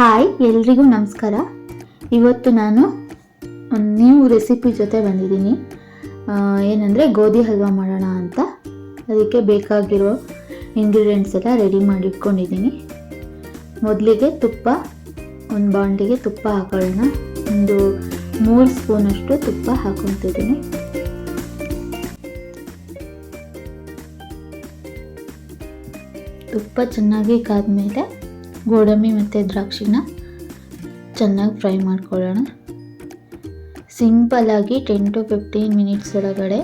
Hi, ಎಲ್ರಿಗೂ ನಮಸ್ಕಾರ. ಇವತ್ತು ನಾನು ಒಂದು ನ್ಯೂ ರೆಸಿಪಿ ಜೊತೆ ಬಂದಿದ್ದೀನಿ. ಏನಂದರೆ ಗೋಧಿ ಹಲ್ವಾ ಮಾಡೋಣ ಅಂತ. ಅದಕ್ಕೆ ಬೇಕಾಗಿರೋ ಇಂಗ್ರೀಡಿಯೆಂಟ್ಸ್ ಎಲ್ಲ ರೆಡಿ ಮಾಡಿಟ್ಕೊಂಡಿದ್ದೀನಿ. ಮೊದಲಿಗೆ ತುಪ್ಪ, ಒಂದು ಬಾಂಡಿಗೆ ತುಪ್ಪ ಹಾಕೊಳ್ಳೋಣ. ಒಂದು ಮೂರು ಸ್ಪೂನಷ್ಟು ತುಪ್ಪ ಹಾಕೊತಿದ್ದೀನಿ ತುಪ್ಪ ಚೆನ್ನಾಗಿ ಕಾದ್ಮೇಲೆ ಗೋಡಂಬಿ ಮತ್ತು ದ್ರಾಕ್ಷಿನ ಚೆನ್ನಾಗಿ ಫ್ರೈ ಮಾಡ್ಕೊಳ್ಳೋಣ. ಸಿಂಪಲಾಗಿ ಟೆನ್ ಟು ಫಿಫ್ಟೀನ್ ಮಿನಿಟ್ಸ್ ಒಳಗಡೆ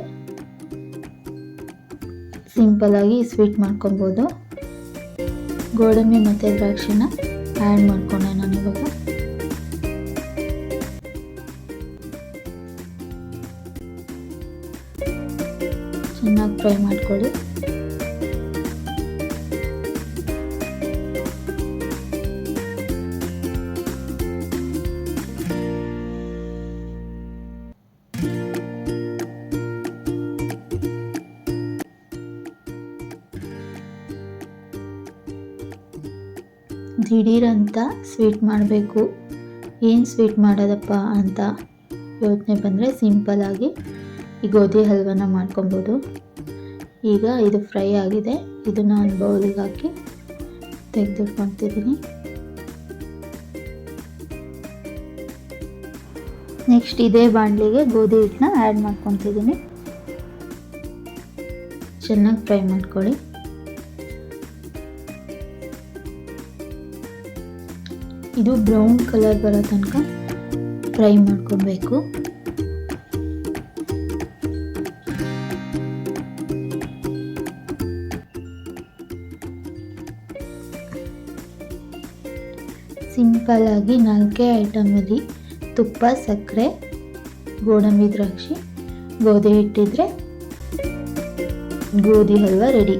ಸಿಂಪಲಾಗಿ ಸ್ವೀಟ್ ಮಾಡ್ಕೊಬೋದು. ಗೋಡಂಬಿ ಮತ್ತು ದ್ರಾಕ್ಷಿನ ಆ್ಯಡ್ ಮಾಡ್ಕೊಂಡೆ ನಾನು ಇವಾಗ. ಚೆನ್ನಾಗಿ ಫ್ರೈ ಮಾಡ್ಕೊಳ್ಳಿ. ದಿಢೀರಂತ ಸ್ವೀಟ್ ಮಾಡಬೇಕು. ಏನು ಸ್ವೀಟ್ ಮಾಡೋದಪ್ಪ ಅಂತ ಯೋಚನೆ ಬಂದರೆ ಸಿಂಪಲಾಗಿ ಈ ಗೋಧಿ ಹಲ್ವನ ಮಾಡ್ಕೊಬೋದು. ಈಗ ಇದು ಫ್ರೈ ಆಗಿದೆ. ಇದನ್ನು ಒಂದು ಬೌಲಿಗೆ ಹಾಕಿ ತೆಗೆದಿಟ್ಕೊತಿದ್ದೀನಿ. ನೆಕ್ಸ್ಟ್ ಇದೇ ಬಾಣಲಿಗೆ ಗೋಧಿ ಹಿಟ್ಟನ್ನ ಆ್ಯಡ್ ಮಾಡ್ಕೊತಿದ್ದೀನಿ. ಚೆನ್ನಾಗಿ ಫ್ರೈ ಮಾಡ್ಕೊಳ್ಳಿ. ಇದು ಬ್ರೌನ್ ಕಲರ್ ಬರೋ ತನಕ ಫ್ರೈ ಮಾಡ್ಕೊಬೇಕು. ಸಿಂಪಲ್ಲಾಗಿ ನಾಲ್ಕೇ ಐಟಮಲ್ಲಿ ತುಪ್ಪ, ಸಕ್ಕರೆ, ಗೋಡಂಬಿ ದ್ರಾಕ್ಷಿ, ಗೋಧಿ ಹಿಟ್ಟಿದ್ರೆ ಗೋಧಿ ಹಲ್ವಾ ರೆಡಿ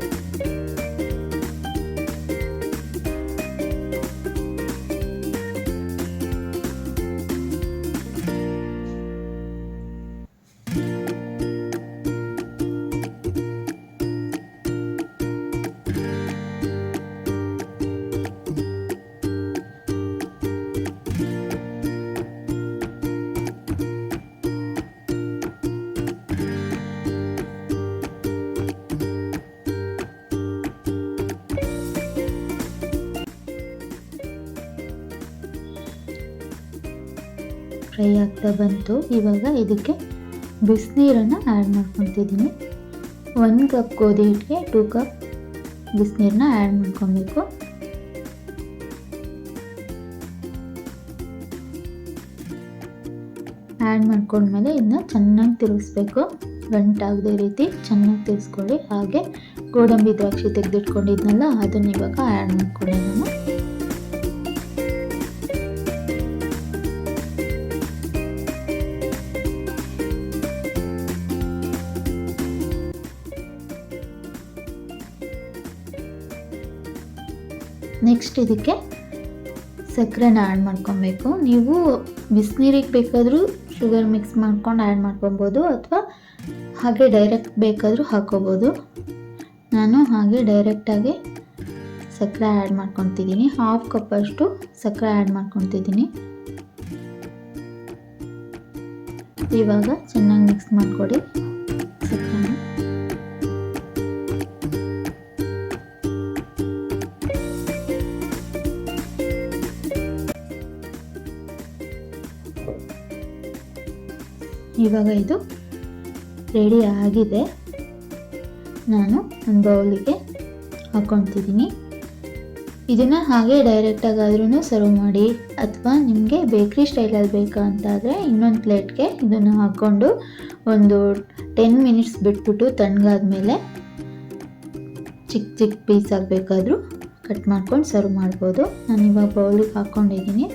ಫ್ರೈ ಆಗ್ತಾ ಬಂತು. ಇವಾಗ ಇದಕ್ಕೆ ಬಿಸಿನೀರನ್ನು ಆ್ಯಡ್ ಮಾಡ್ಕೊತಿದ್ದೀನಿ. ಒಂದು ಕಪ್ ಗೋಧಿ ಹಿಟ್ಟಿಗೆ ಟೂ ಕಪ್ ಬಿಸಿನೀರನ್ನ ಆ್ಯಡ್ ಮಾಡ್ಕೊಬೇಕು. ಆ್ಯಡ್ ಮಾಡ್ಕೊಂಡ್ಮೇಲೆ ಇದನ್ನ ಚೆನ್ನಾಗಿ ತಿರುಗಿಸ್ಬೇಕು. ಗಂಟಾಗದೆ ರೀತಿ ಚೆನ್ನಾಗಿ ತಿರ್ಸ್ಕೊಳ್ಳಿ. ಹಾಗೆ ಗೋಡಂಬಿ ದ್ರಾಕ್ಷಿ ತೆಗೆದಿಟ್ಕೊಂಡಿದ್ನಲ್ಲ, ಅದನ್ನ ಇವಾಗ ಆ್ಯಡ್ ಮಾಡ್ಕೊಳ್ಳೋಣ. ನಾನು ನೆಕ್ಸ್ಟ್ ಇದಕ್ಕೆ ಸಕ್ಕರೆನ ಆ್ಯಡ್ ಮಾಡ್ಕೊಬೇಕು. ನೀವು ಬಿಸಿನೀರಿಗೆ ಬೇಕಾದರೂ ಶುಗರ್ ಮಿಕ್ಸ್ ಮಾಡ್ಕೊಂಡು ಆ್ಯಡ್ ಮಾಡ್ಕೊಬೋದು ಅಥವಾ ಹಾಗೆ ಡೈರೆಕ್ಟ್ ಬೇಕಾದರೂ ಹಾಕೋಬೋದು. ನಾನು ಹಾಗೆ ಡೈರೆಕ್ಟಾಗಿ ಸಕ್ಕರೆ ಆ್ಯಡ್ ಮಾಡ್ಕೊತಿದ್ದೀನಿ. ಹಾಫ್ ಕಪ್ಪಷ್ಟು ಸಕ್ಕರೆ ಆ್ಯಡ್ ಮಾಡ್ಕೊತಿದ್ದೀನಿ. ಇವಾಗ ಚೆನ್ನಾಗಿ ಮಿಕ್ಸ್ ಮಾಡಿಕೊಡಿ. ಇವಾಗ ಇದು ರೆಡಿ ಆಗಿದೆ. ನಾನು ಒಂದು ಬೌಲಿಗೆ ಹಾಕ್ಕೊತಿದ್ದೀನಿ ಇದನ್ನು ಹಾಗೆ ಡೈರೆಕ್ಟಾಗಾದ್ರೂ ಸರ್ವ್ ಮಾಡಿ, ಅಥವಾ ನಿಮಗೆ ಬೇಕ್ರಿ ಸ್ಟೈಲಲ್ಲಿ ಬೇಕು ಅಂತಾದರೆ ಇನ್ನೊಂದು ಪ್ಲೇಟ್ಗೆ ಇದನ್ನು ಹಾಕ್ಕೊಂಡು ಒಂದು ಟೆನ್ ಮಿನಿಟ್ಸ್ ಬಿಟ್ಬಿಟ್ಟು ತಣ್ಣಗಾದ್ಮೇಲೆ ಚಿಕ್ಕ ಚಿಕ್ಕ ಪೀಸ್ ಆಗಬೇಕಾದ್ರೂ ಕಟ್ ಮಾಡ್ಕೊಂಡು ಸರ್ವ್ ಮಾಡ್ಬೋದು. ನಾನು ಇವಾಗ ಬೌಲಿಗೆ ಹಾಕ್ಕೊಂಡಿದ್ದೀನಿ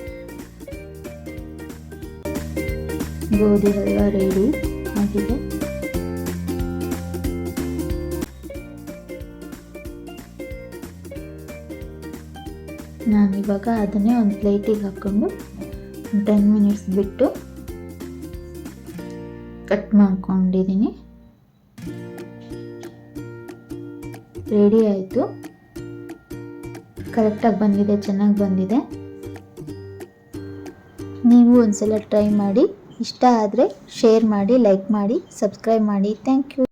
ಗೋಧಿ ಹಲ್ವಾ ರೆಡಿ ಆಗಿದೆ. ನಾನಿವಾಗ ಅದನ್ನೇ ಒಂದು ಪ್ಲೇಟಿಗೆ ಹಾಕ್ಕೊಂಡು ಟೆನ್ ಮಿನಿಟ್ಸ್ ಬಿಟ್ಟು ಕಟ್ ಮಾಡ್ಕೊಂಡಿದ್ದೀನಿ. ರೆಡಿ ಆಯಿತು. ಕರೆಕ್ಟಾಗಿ ಬಂದಿದೆ, ಚೆನ್ನಾಗಿ ಬಂದಿದೆ. ನೀವು ಒಂದ್ಸಲ ಟ್ರೈ ಮಾಡಿ. ಇಷ್ಟ ಆದರೆ ಶೇರ್ ಮಾಡಿ ಲೈಕ್ ಮಾಡಿ ಸಬ್ಸ್ಕ್ರೈಬ್ ಮಾಡಿ. Thank you